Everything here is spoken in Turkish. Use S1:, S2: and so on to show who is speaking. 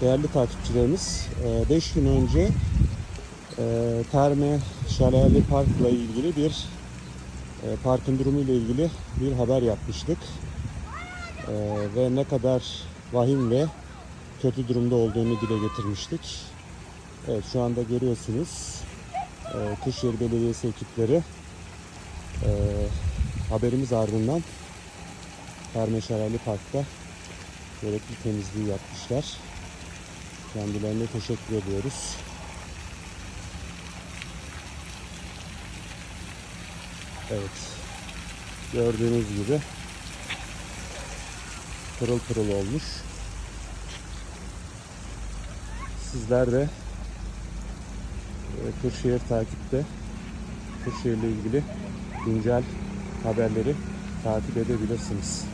S1: değerli takipçilerimiz 5 gün önce e, Terme Şelaleli Park'la ilgili bir e, parkın durumu ile ilgili bir haber yapmıştık. E, ve ne kadar vahim ve kötü durumda olduğunu dile getirmiştik. Evet şu anda görüyorsunuz e, Kırşehir Belediyesi ekipleri e, haberimiz ardından Terme Şelaleli Park'ta gerekli temizliği yapmışlar. Kendilerine teşekkür ediyoruz. Evet. Gördüğünüz gibi pırıl pırıl olmuş. Sizler de e, Kırşehir takipte Kırşehir'le ilgili güncel haberleri takip edebilirsiniz.